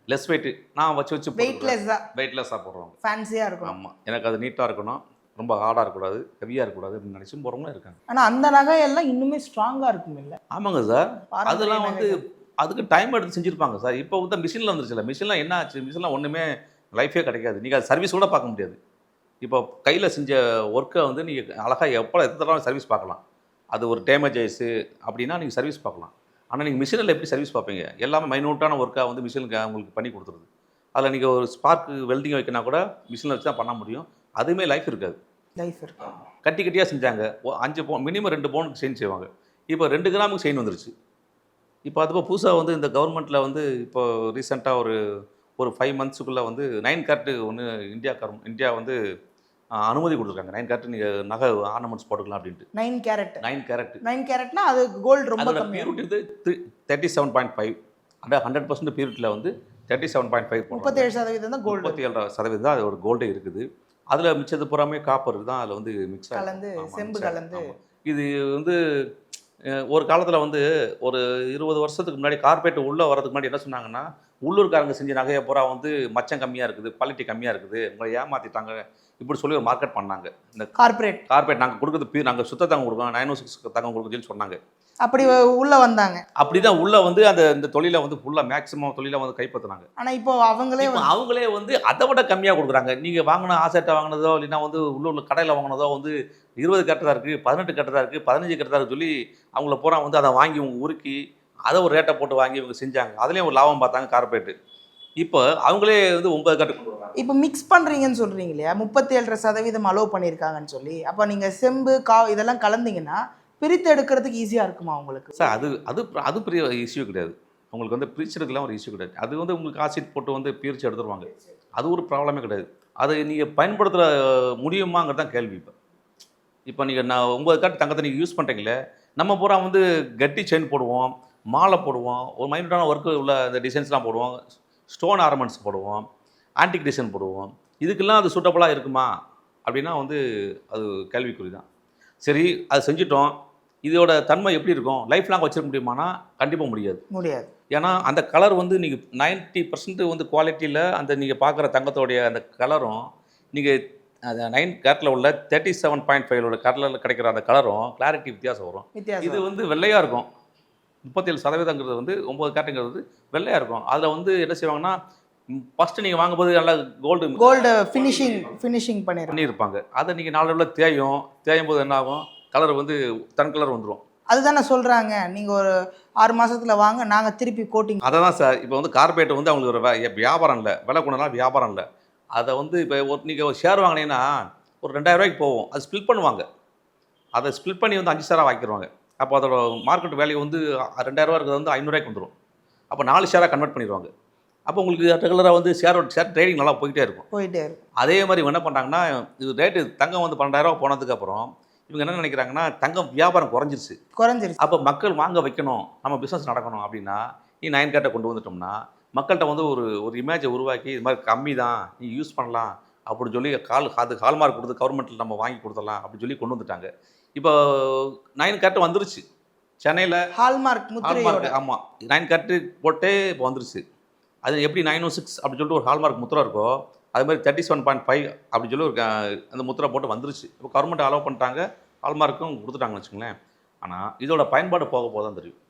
[SPEAKER 2] லெஸ் வெயிட் நான் வச்சு வச்சு
[SPEAKER 1] வெயிட்லெஸ்ஸாக
[SPEAKER 2] வெயிட்லெஸ்ஸாக போடுறவங்க.
[SPEAKER 1] ஃபேன்சியாக இருக்கும்
[SPEAKER 2] ஆமாம் எனக்கு அது நீட்டாக இருக்கணும். ரொம்ப ஹார்டாக இருக்கக்கூடாது ஹெவியாக இருக்கக்கூடாது அப்படின்னு நினச்சும் போகிறவங்களும் இருக்காங்க.
[SPEAKER 1] ஆனால் அந்த நகையெல்லாம் இன்னுமே ஸ்ட்ராங்காக இருக்கும் இல்லை
[SPEAKER 2] ஆமாங்க சார் அதெல்லாம் வந்து. அதுக்கு டைம் எடுத்து செஞ்சுருப்பாங்க சார் இப்போ வந்து மிஷினில் வந்துருச்சுல மிஷின்லாம் என்ன ஆச்சு? மிஷின்லாம் ஒன்றுமே லைஃபே கிடைக்காது. நீங்கள் அது சர்வீஸ் கூட பார்க்க முடியாது. இப்போ கையில் செஞ்ச ஒர்க்கை வந்து நீங்கள் அழகாக எப்போ எத்தனை தடவை சர்வீஸ் பார்க்கலாம். அது ஒரு டேமேஜ் ஆயிடுச்சு அப்படின்னா நீங்கள் சர்வீஸ் பார்க்கலாம். ஆனால் நீங்கள் மிஷினில் எப்படி சர்வீஸ் பார்ப்பீங்க? எல்லாமே மைனூட்டான ஒர்க்காக வந்து மிஷினுக்கு உங்களுக்கு பண்ணி கொடுத்துருது. அதில் நீங்கள் ஒரு ஸ்பார்க் வெல்டிங் வைக்கினா கூட மிஷினில் வச்சு தான் பண்ண முடியும். அதுவுமே லைஃப் இருக்காது.
[SPEAKER 1] லைஃப் இருக்கு.
[SPEAKER 2] கட்டி கட்டியாக செஞ்சாங்க. அஞ்சு பவுன் மினிமம் ரெண்டு பவுனுக்கு செயின் செய்வாங்க. இப்போ ரெண்டு கிராமுக்கு செயின் வந்துருச்சு. இப்போ அதுப்போ புதுசாக வந்து இந்த கவர்மெண்ட்டில் வந்து இப்போ ரீசெண்டாக ஒரு ஒரு ஃபைவ் மந்த்ஸுக்குள்ளே வந்து நைன் கேரட்டு ஒன்று இந்தியா கவர் இந்தியா வந்து அனுமதி கொடுத்துருக்காங்க. நைன் கேரட் நீங்கள் நகை ஆர்னமெண்ட்ஸ் போட்டுக்கலாம் அப்படின்ட்டு.
[SPEAKER 1] Nine carat
[SPEAKER 2] nine carat
[SPEAKER 1] nine கேரட்னா அது கோல்டு ரொம்ப
[SPEAKER 2] பியூரிட்டி வந்து தேர்ட்டி செவன் பாயிண்ட் ஃபைவ் அதாவது ஹண்ட்ரட் பர்சன்ட் பியூரிட்டியில் வந்து தேர்ட்டி செவன் பாயிண்ட் ஃபைவ்
[SPEAKER 1] முப்பத்தேழு சதவீதம் தான் கோல்டு
[SPEAKER 2] முப்பத்தி ஏழு சதவீதம் தான் அது ஒரு கோல்டே இருக்குது. அதில் மிச்சது பூராமே காப்பர் தான் அதில் வந்து மிக்ஸ்
[SPEAKER 1] கலந்து, செம்பு கலந்து.
[SPEAKER 2] இது வந்து ஒரு காலத்தில் வந்து ஒரு இருபது வருஷத்துக்கு முன்னாடி கார்பரேட் உள்ளே வரதுக்கு முன்னாடி என்ன சொன்னாங்கன்னா உள்ளூர்காரங்க செஞ்ச நகையை பூரா வந்து மச்சம் கம்மியாக இருக்குது குவாலிட்டி கம்மியாக இருக்குது உங்களை ஏமாற்றிட்டாங்க இப்படி சொல்லி ஒரு மார்க்கெட் பண்ணாங்க. இந்த
[SPEAKER 1] கார்ப்பரேட்
[SPEAKER 2] கார்பரேட் நாங்கள் கொடுக்குறது நாங்கள் சுத்த தங்கம் கொடுக்கோம் நைன் ஓ சிக்ஸ் தங்கம் கொடுக்குன்னு சொன்னாங்க.
[SPEAKER 1] அப்படி உள்ள வந்தாங்க.
[SPEAKER 2] அப்படி தான் உள்ளே வந்து அந்த இந்த தொழிலை வந்து ஃபுல்லாக மேக்ஸிமம் தொழிலை வந்து கைப்பற்றினாங்க.
[SPEAKER 1] ஆனா இப்போ அவங்களே
[SPEAKER 2] அவங்களே வந்து அதை விட கம்மியாக கொடுக்குறாங்க. நீங்கள் வாங்கின ஆசெட்டை வாங்கினதோ இல்லைன்னா வந்து உள்ளூரில் கடையில் வாங்கினதோ வந்து இருபது கட்டதாக இருக்குது பதினெட்டு கட்டதாக இருக்குது பதினஞ்சு கட்டதாக இருக்கு சொல்லி அவங்கள பூரா வந்து அதை வாங்கி இவங்க உருக்கி அதை ஒரு ரேட்டை போட்டு வாங்கி இவங்க செஞ்சாங்க. அதுலேயும் ஒரு லாபம் பார்த்தாங்க கார்பரேட்டு இப்போ அவங்களே வந்து ஒன்பது கட்டு
[SPEAKER 1] இப்போ மிக்ஸ் பண்றீங்கன்னு சொல்றீங்க இல்லையா? முப்பத்தி ஏழரை சதவீதம் அலோவ் பண்ணியிருக்காங்கன்னு சொல்லி. அப்போ நீங்க செம்பு கா இதெல்லாம் கலந்தீங்கன்னா பிரித்து எடுக்கிறதுக்கு ஈஸியாக இருக்குமா உங்களுக்கு?
[SPEAKER 2] சார் அது அது அது பெரிய இஷ்யூ கிடையாது. உங்களுக்கு வந்து பிரிச்செடுக்கலாம் ஒரு இஷ்யூ கிடையாது. அது வந்து உங்களுக்கு ஆசிட் போட்டு வந்து பிரித்து எடுத்துருவாங்க. அது ஒரு ப்ராப்ளமே கிடையாது. அதை நீங்கள் பயன்படுத்துகிற முடியுமாங்கிறது தான் கேள்வி இப்போ. இப்போ நீங்கள் நான் ஒம்பது காட்டு தங்கத்தை நீங்கள் யூஸ் பண்ணுறீங்களே நம்ம பூரா வந்து கட்டி செயின் போடுவோம் மாலை போடுவோம் ஒரு மைனூட்டான ஒர்க்கு உள்ள இந்த டிசைன்ஸ்லாம் போடுவோம் ஸ்டோன் ஆர்மெண்ட்ஸ் போடுவோம் ஆன்டிக் டிசைன் போடுவோம். இதுக்கெல்லாம் அது சூட்டபுளாக இருக்குமா? அப்படின்னா வந்து அது கேள்விக்குறி தான். சரி அது செஞ்சிட்டோம். இதோட தன்மை எப்படி இருக்கும்? லைஃப் லாங் வச்சிருக்க முடியுமானா? கண்டிப்பாக முடியாது.
[SPEAKER 1] முடியாது.
[SPEAKER 2] ஏன்னா அந்த கலர் வந்து நீங்கள் நைன்ட்டி பர்சன்ட் வந்து குவாலிட்டியில் அந்த நீங்கள் பார்க்குற தங்கத்தோடைய அந்த கலரும் நீங்கள் அந்த நைன் கேரட்டில் உள்ள தேர்ட்டி செவன் பாயிண்ட் ஃபைவ் உள்ள கலரில் கிடைக்கிற அந்த கலரும் கிளாரிட்டி வித்தியாசம் வரும். இது வந்து வெள்ளையாக இருக்கும். முப்பத்தேழு சதவீதங்கிறது வந்து ஒம்பது கேரட்டுங்கிறது வெள்ளையாக இருக்கும். அதில் வந்து என்ன செய்வாங்கன்னா ஃபஸ்ட்டு நீங்கள் வாங்கும்போது நல்லா கோல்டு
[SPEAKER 1] கோல்டு ஃபினிஷிங் ஃபினிஷிங் பண்ணிருக்கோம்
[SPEAKER 2] பண்ணியிருப்பாங்க அதை நீங்கள் நாளடைவில் தேயும் தேயும். போது என்ன ஆகும்? கலர் வந்து தன் கலர் வந்துடும்
[SPEAKER 1] அதுதானே சொல்றாங்க. நீங்க ஒரு ஆறு மாசத்துல வாங்க நாங்க திருப்பி கோட்டிங்
[SPEAKER 2] அதை தான் சார். இப்போ வந்து கார்பரேட் வந்து அவங்களுக்கு ஒரு வியாபாரம் இல்லை. விலை கொண்டலாம் வியாபாரம் இல்லை. அதை வந்து இப்போ ஒரு நீங்கள் ஒரு ஷேர் வாங்கினீங்கன்னா ஒரு ரெண்டாயிரம் ரூபாய்க்கு போகும். அது ஸ்பில் பண்ணுவாங்க. அதை ஸ்பில் பண்ணி வந்து அஞ்சு ஷேராக வாங்கிடுவாங்க அப்போ அதோட மார்க்கெட் வேல்யூ வந்து ரெண்டாயிரரூவா இருக்கிறது வந்து ஐநூறுரூவாய்க்கு வந்துடும் அப்போ நாலு ஷேராக கன்வெர்ட் பண்ணிடுவாங்க. அப்போ உங்களுக்கு ரெகுலராக வந்து ஷேர் ஷேர் ட்ரேடிங் நல்லா போய்கிட்டே இருக்கும்.
[SPEAKER 1] போயிட்டே இருக்கும்.
[SPEAKER 2] அதே மாதிரி என்ன பண்ணுறாங்கன்னா இது ரேட்டு தங்கம் வந்து பன்னெண்டாயிரரூவா போனதுக்கப்புறம் இவங்க என்ன நினைக்கிறாங்கன்னா தங்கம் வியாபாரம் குறைஞ்சிருச்சு.
[SPEAKER 1] குறைஞ்சிருச்சு.
[SPEAKER 2] அப்போ மக்கள் வாங்க வைக்கணும் நம்ம பிஸ்னஸ் நடக்கணும் அப்படின்னா நீ நைன் கேட்டை கொண்டு வந்துட்டோம்னா மக்கள்கிட்ட வந்து ஒரு ஒரு இமேஜை உருவாக்கி இது மாதிரி கம்மி தான் நீ யூஸ் பண்ணலாம் அப்படின்னு சொல்லி கால் அது ஹால்மார்க் கொடுத்து கவர்மெண்ட்டில் நம்ம வாங்கி கொடுத்துடலாம் அப்படின்னு சொல்லி கொண்டு வந்துட்டாங்க. இப்போ நைன் கேட்டு வந்துருச்சு. சென்னையில்
[SPEAKER 1] ஹால்மார்க்
[SPEAKER 2] ஹால்மார்க் ஆமாம் நைன் கட்டு போட்டே இப்போ வந்துருச்சு. அது எப்படி நைன் ஓ சிக்ஸ் அப்படின்னு சொல்லிட்டு ஒரு ஹால்மார்க் முத்திரை இருக்கோ அது மாதிரி தேர்ட்டி செவன் பாயிண்ட் ஃபைவ் அப்படின்னு சொல்லி ஒரு க- அந்த முத்திரை போட்டு வந்துருச்சு. இப்போ கவர்மெண்ட் அலோவ் பண்ணிட்டாங்க. ஹால்மார்க்கும் கொடுத்துட்டாங்கன்னு வச்சுங்களேன் ஆனால் இதோட பயன்பாடு போக போக தான் தெரியும்.